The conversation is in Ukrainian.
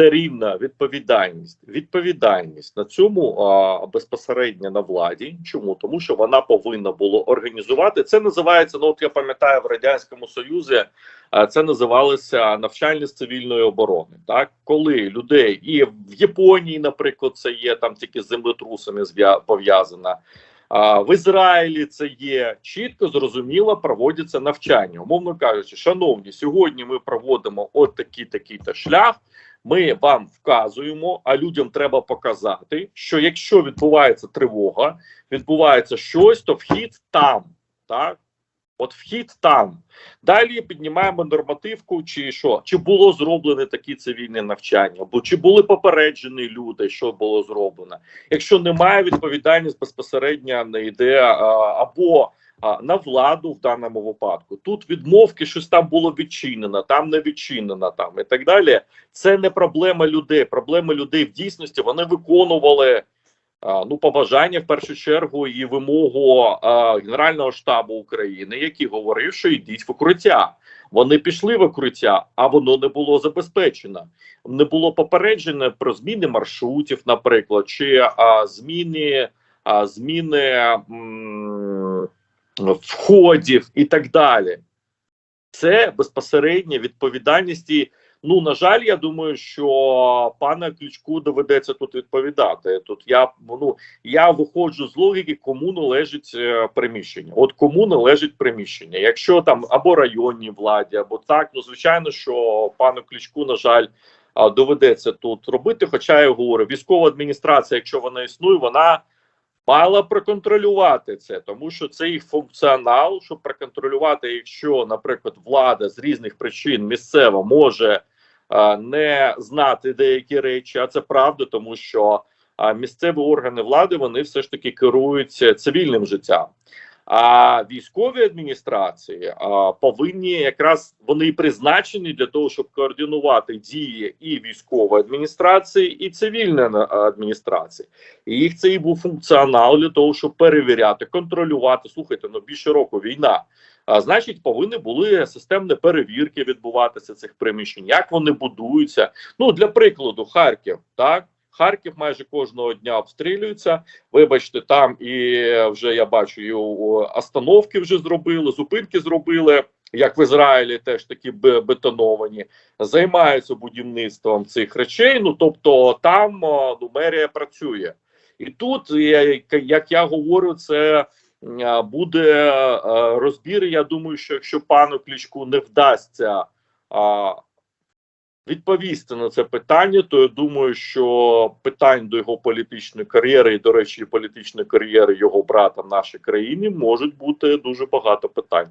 Це рівна відповідальність. Відповідальність на цьому а, безпосередньо на владі. Чому? Тому що вона повинна було організувати. Це називається. Ну от я пам'ятаю в радянському союзі. а, Це називалося навчання з цивільної оборони. Так, коли людей і в Японії, наприклад, це є там тільки з землетрусами пов'язана. А в Ізраїлі це є чітко зрозуміло, проводяться навчання. Умовно кажучи, шановні, сьогодні ми проводимо от такий такий то шлях. Ми вам вказуємо, а людям треба показати, що якщо відбувається тривога, відбувається щось, то вхід там. Так, от вхід там. Далі піднімаємо нормативку, чи що, чи було зроблене такі цивільні навчання, або чи були попереджені люди, що було зроблено. Якщо немає відповідальність безпосередньо не йде або на владу в даному випадку. Тут відмовки, щось там було відчинено, там не відчинено, там і так далі. Це не проблема людей. Проблема людей в дійсності вони виконували. Ну, побажання в першу чергу і вимогу а, Генерального штабу України, який говорив, що йдіть в укриття. Вони пішли в укриття, а воно не було забезпечено. Не було попереджено про зміни маршрутів, наприклад, чи а, зміни, а, зміни м, входів і так далі. Це безпосередня відповідальність. І, ну на жаль, я думаю, що пана Ключку доведеться тут відповідати. Тут я ну я виходжу з логіки, кому належить е, приміщення. От кому належить приміщення, якщо там або районній владі, або так, ну звичайно, що пану Ключку, на жаль, доведеться тут робити. Хоча я говорю, військова адміністрація, якщо вона існує, вона мала проконтролювати це, тому що це їх функціонал, щоб проконтролювати, якщо, наприклад, влада з різних причин місцева може а, не знати деякі речі, а це правда, тому що а, місцеві органи влади вони все ж таки керуються цивільним життям. А військові адміністрації а, повинні якраз вони і призначені для того, щоб координувати дії і військової адміністрації, і цивільної адміністрації. І їх це і був функціонал для того, щоб перевіряти, контролювати. Слухайте, ну більше року війна. А значить, повинні були системні перевірки відбуватися цих приміщень, як вони будуються. Ну для прикладу, Харків, так. Харків майже кожного дня обстрілюється. Вибачте, там і вже я бачу, і остановки вже зробили, зупинки зробили. Як в Ізраїлі, теж такі бетоновані, займаються будівництвом цих речей. Ну тобто, там ну, мерія працює, і тут, як я говорю, це е, буде е, розбір. Я думаю, що якщо пану Клічку не вдасться відповісти на це питання, то я думаю, що питань до його політичної кар'єри, і, до речі, політичної кар'єри його брата в нашій країні можуть бути дуже багато питань.